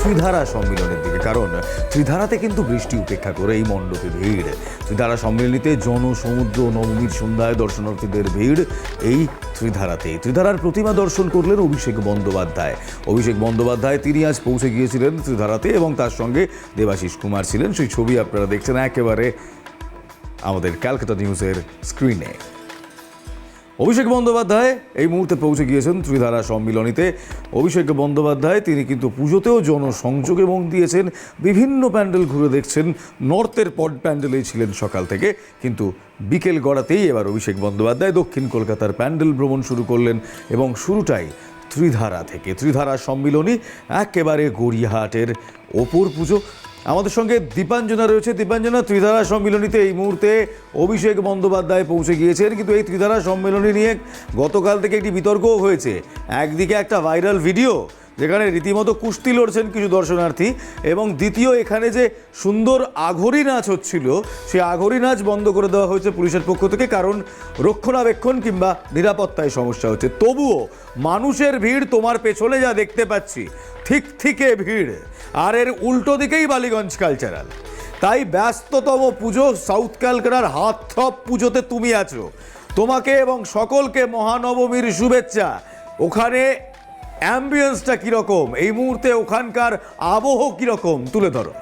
ত্রিধারা সম্মিলনের দিকে, কারণ ত্রিধারাতে কিন্তু বৃষ্টি উপেক্ষা করে এই মণ্ডপে ভিড়। ত্রিধারা সম্মিলনীতে জনসমুদ্র নবমীর সন্ধ্যায় দর্শনার্থীদের ভিড় এই ত্রিধারাতে। ত্রিধারার প্রতিমা দর্শন করলেন অভিষেক বন্দ্যোপাধ্যায়। অভিষেক বন্দ্যোপাধ্যায়, তিনি আজ পৌঁছে গিয়েছিলেন ত্রিধারাতে এবং তার সঙ্গে দেবাশিস কুমার ছিলেন। সেই ছবি আপনারা দেখছেন একেবারে আমাদের ক্যালকাটা নিউজের স্ক্রিনে। অভিষেক বন্দ্যোপাধ্যায় এই মুহূর্তে পৌঁছে গিয়েছেন ত্রিধারা সম্মিলনীতে। অভিষেক বন্দ্যোপাধ্যায়, তিনি কিন্তু পুজোতেও জনসংযোগে মন দিয়েছেন, বিভিন্ন প্যান্ডেল ঘুরে দেখছেন, নর্থের পড প্যান্ডেলেই ছিলেন সকাল থেকে, কিন্তু বিকেল গড়াতেই এবার অভিষেক বন্দ্যোপাধ্যায় দক্ষিণ কলকাতার প্যান্ডেল ভ্রমণ শুরু করলেন এবং শুরুটাই ত্রিধারা থেকে। ত্রিধারা সম্মিলনী একেবারে গড়িয়াহাটের ওপর পুজো আমাদের সঙ্গে দীপাঞ্জনা রয়েছে। দীপাঞ্জনা, ত্রিধারা সম্মিলনীতে এই মুহূর্তে অভিষেক বন্দ্যোপাধ্যায় পৌঁছে গিয়েছেন। কিন্তু এই ত্রিধারা সম্মেলনী নিয়ে গতকাল থেকে একটি বিতর্কও হয়েছে। একদিকে একটা ভাইরাল ভিডিও যেখানে রীতিমতো কুস্তি লড়ছেন কিছু দর্শনার্থী এবং দ্বিতীয় এখানে যে সুন্দর আঘরি নাচ হচ্ছিল সেই আঘরি নাচ বন্ধ করে দেওয়া হয়েছে পুলিশের পক্ষ থেকে কারণ রক্ষণাবেক্ষণ কিংবা নিরাপত্তায় সমস্যা হচ্ছে। তবুও মানুষের ভিড়, তোমার পেছনে যা দেখতে পাচ্ছি, ঠিক থিকে ভিড়। আর এর উল্টো দিকেই বালিগঞ্জ কালচারাল তাই ব্যস্ততম পুজো সাউথ ক্যালকাটার হাত থপ পুজোতে তুমি আছো। তোমাকে এবং সকলকে মহানবমীর শুভেচ্ছা। ওখানে অ্যাম্বিয়েন্সটা কীরকম? এই মুহূর্তে ওখানকার আবহ কীরকম? তুলে ধরো।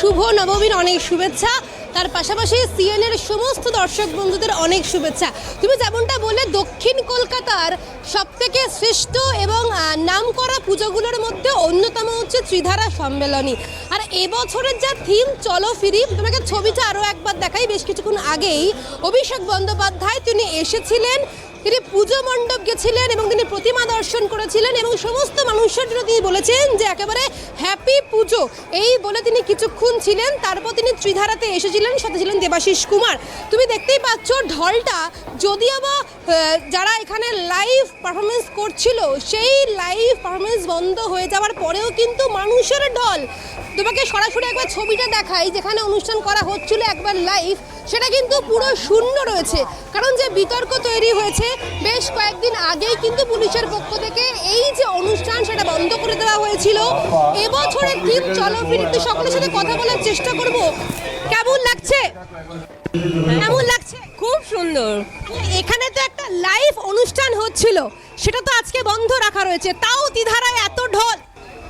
শুভ নবমীর অনেক শুভেচ্ছা। তার পাশাপাশি সিএনএর সমস্ত দর্শক বন্ধুদের অনেক শুভেচ্ছা। তুমি যেমনটা বলে দক্ষিণ কলকাতার সবথেকে শ্রেষ্ঠ এবং নাম করা পুজোগুলোর মধ্যে অন্যতম হচ্ছে ত্রিধারা সম্মেলনী। আর এবছরের যা থিম চলো ফিরি, তোমাকে ছবিটা আরও একবার দেখাই। বেশ কিছুক্ষণ আগেই অভিষেক বন্দ্যোপাধ্যায় তিনি এসেছিলেন তিনি পুজো মণ্ডপ গেছিলেন এবং তিনি প্রতিমা দর্শন করেছিলেন এবং সমস্ত মানুষের জন্য তিনি বলেছেন যে একেবারে হ্যাপি পুজো। এই বলে তিনি কিছুক্ষণ ছিলেন, তারপর তিনি ত্রিধারাতে এসেছিলেন, সাথে ছিলেন দেবাশিস কুমার। তুমি দেখতেই পাচ্ছ ঢলটা, যদিও বা যারা এখানে লাইভ পারফরমেন্স করছিল, সেই লাইভ পারফরমেন্স বন্ধ হয়ে যাওয়ার পরেও কিন্তু মানুষের ঢল। তোমাকে সরাসরি একবার ছবিটা দেখাই, যেখানে অনুষ্ঠান করা হচ্ছিল একবার লাইভ সেটা কিন্তু পুরো শূন্য রয়েছে। কারণ যে বিতর্ক তৈরি হয়েছে বেশ কয়েকদিন আগেই কিন্তু পুলিশের পক্ষ থেকে এই যে অনুষ্ঠান সেটা বন্ধ করে দেওয়া হয়েছিল। এবছরের থিম চলো ফিরে একটু সকলের সাথে কথা বলার চেষ্টা করব। কেমন লাগছে? কেমন লাগছে? খুব সুন্দর। এখানে তো একটা লাইভ অনুষ্ঠান হচ্ছিল সেটা তো আজকে বন্ধ রাখা রয়েছে। তাও তিধারায় এত ঢল।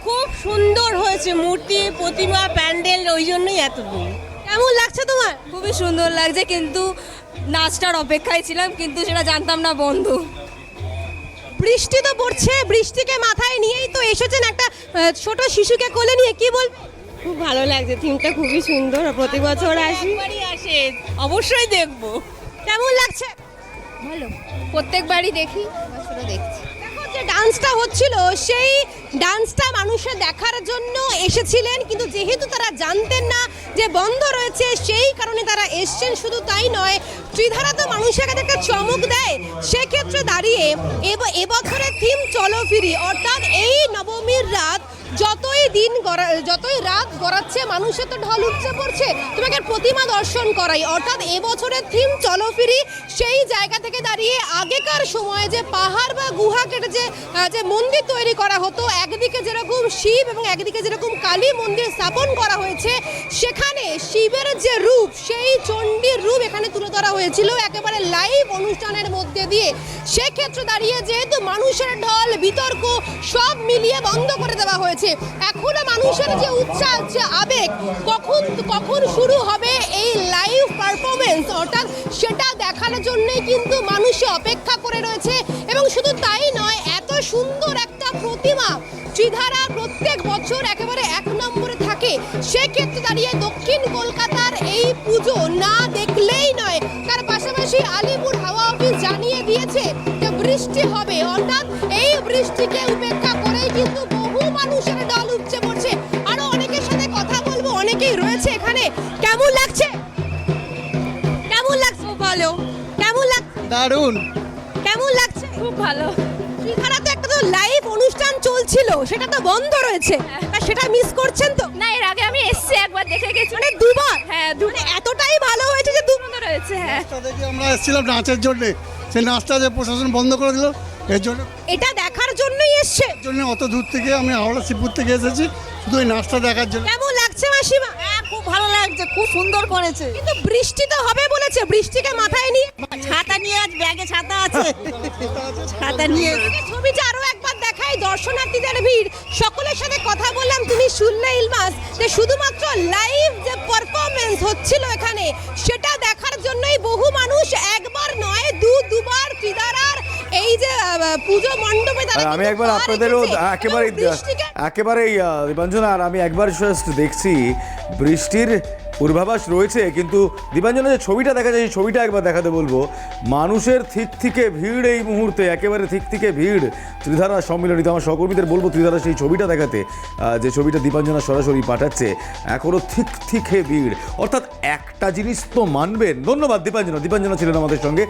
খুব সুন্দর হয়েছে মূর্তি প্রতিমা প্যান্ডেল ওই জন্যই এত কেমন লাগছে তোমার? খুবই সুন্দর লাগছে কিন্তু নাচটার অপেক্ষায় ছিলাম কিন্তু সেটা জানতাম না বন্ধু। বৃষ্টি তো পড়ছে বৃষ্টিকে মাথায় নিয়েই তো এসেছেন একটা ছোট শিশুকে কোলে নিয়ে। কি বল খুব ভালো লাগছে থিমটা খুবই সুন্দর প্রতি বছর আসি। আসে অবশ্যই দেখব। কেমন লাগছে? ভালো। প্রত্যেকবারই দেখি। দেখছি। দেখো যে ডান্সটা হচ্ছিল, সেই ডান্সটা মানুষে দেখার জন্য এসেছিলেন, কিন্তু যেহেতু তারা জানতেন না যে বন্ধ রয়েছে, সেই কারণে তারা এসছেন। শুধু তাই নয়, ত্রিধারা তো মানুষের কাছে একটা চমক দেয়। সেক্ষেত্রে দাঁড়িয়ে এব- এবছরের থিম চলো ফিরি। অর্থাৎ এই নবমীর রাত যতই দিন যতই রাত গড়াচ্ছে, মানুষের তো ঢল উঠছে পড়ছে। তোমাকে প্রতিমা দর্শন করাই। অর্থাৎ এবছরের থিম চলো ফিরি সেই জায়গা থেকে দাঁড়িয়ে আগেকার সময়ে যে পাহাড় বা গুহা কেটে যে যে মন্দির তৈরি করা হতো, একদিকে যেরকম শিব এবং একদিকে যেরকম কালী মন্দির স্থাপন করা হয়েছে, সেখানে শিবের যে রূপ, সেই চণ্ডীর রূপ এখানে তুলে ধরা হয়েছিল একেবারে লাইভ অনুষ্ঠানের মধ্যে দিয়ে। সেক্ষেত্রে দাঁড়িয়ে যেহেতু মানুষের ঢল, বিতর্ক সব মিলিয়ে বন্ধ করে দেওয়া হয়েছে। এখনও মানুষের যে উচ্ছ্বাস যে আবেগ, কখন কখন শুরু হবে এই লাইভ পারফরমেন্স অর্থাৎ সেটা দেখানোর জন্যই কিন্তু মানুষ অপেক্ষা করে রয়েছে। এবং শুধু তাই নয়, এত সুন্দর একটা প্রতিমা ত্রিধারা প্রত্যেক পাশাপাশি আলিপুর হাওয়া অফিস জানিয়ে দিয়েছে যে বৃষ্টি হবে। অর্থাৎ এই বৃষ্টিকে উপেক্ষা করেই কিন্তু বহু মানুষের দল উপচে পড়ছে। আরও অনেকের সাথে কথা বলব অনেকেই রয়েছে এখানে। কেমন লাগছে? কেমন লাগছে ভালো কেমন লাগ দারুণ। কেমন লাগছে? খুব ভালো। ত্রিধারাতে একটা তো লাইভ অনুষ্ঠান চলছিল সেটা তো বন্ধ রয়েছে। তা সেটা মিস করছেন তো? না এর আগে আমি এসছি একবার দেখে গেছি। মানে দুবার? হ্যাঁ মানে এতটাই ভালো হয়েছে রয়েছে হ্যাঁ দেখে আমরা এসেছিলাম নাচের জন্যে। সেই নাচটা যে প্রশাসন বন্ধ করে দিল এর জন্য এটা দেখার জন্যই এসছে। জন্য অত দূর থেকে আমি হাওড়া শিবপুর থেকে এসেছি শুধু ওই নাচটা দেখার জন্য। কেমন লাগছে মাসিমা? হ্যাঁ খুব ভালো লাগছে খুব সুন্দর করেছে। কিন্তু বৃষ্টি তো হবে বলেছে বৃষ্টিকে মাথায় নিয়ে ছাতা নিয়ে আজ ব্যাগে ছাতা আছে। ছাতা নিয়ে ছবিটা আরও একবার দেখাই দর্শনার্থীদের ভিড় সকলের সাথে কথা বললাম তুমি শুনলে ইলমাস যে শুধুমাত্র লাইভ যে পারফরমেন্স হচ্ছিল এখানে সেটা দেখার জন্যই বহু মানুষ একবার নয় দু দুবার ফিদারার এই যে পুজো মণ্ডপে তারা আমি একবার আপনাদেরও। একেবারে একেবারেই আহ, আর আমি একবার জাস্ট দেখছি বৃষ্টির পূর্বাভাস রয়েছে, কিন্তু দীপাঞ্জনা যে ছবিটা দেখা যায়, সেই ছবিটা একবার দেখাতে বলব। মানুষের থিক থেকে ভিড় এই মুহূর্তে, একেবারে থিক থেকে ভিড়। ত্রিধারা সম্মিলনীতে আমার সহকর্মীদের বলব, ত্রিধারা সেই ছবিটা দেখাতে যে ছবিটা দীপাঞ্জনা সরাসরি পাঠাচ্ছে এখনও থিক থিকে ভিড়। অর্থাৎ একটা জিনিস তো মানবেন। ধন্যবাদ দীপাঞ্জনা। দীপাঞ্জনা ছিলেন আমাদের সঙ্গে।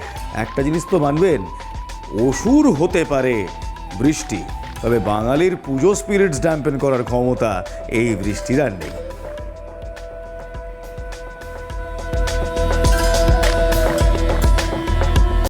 একটা জিনিস তো মানবেন, অসুর হতে পারে বৃষ্টি, তবে বাঙালির পুজো স্পিরিটস ড্যাম্পেন করার ক্ষমতা এই বৃষ্টির আর নেই।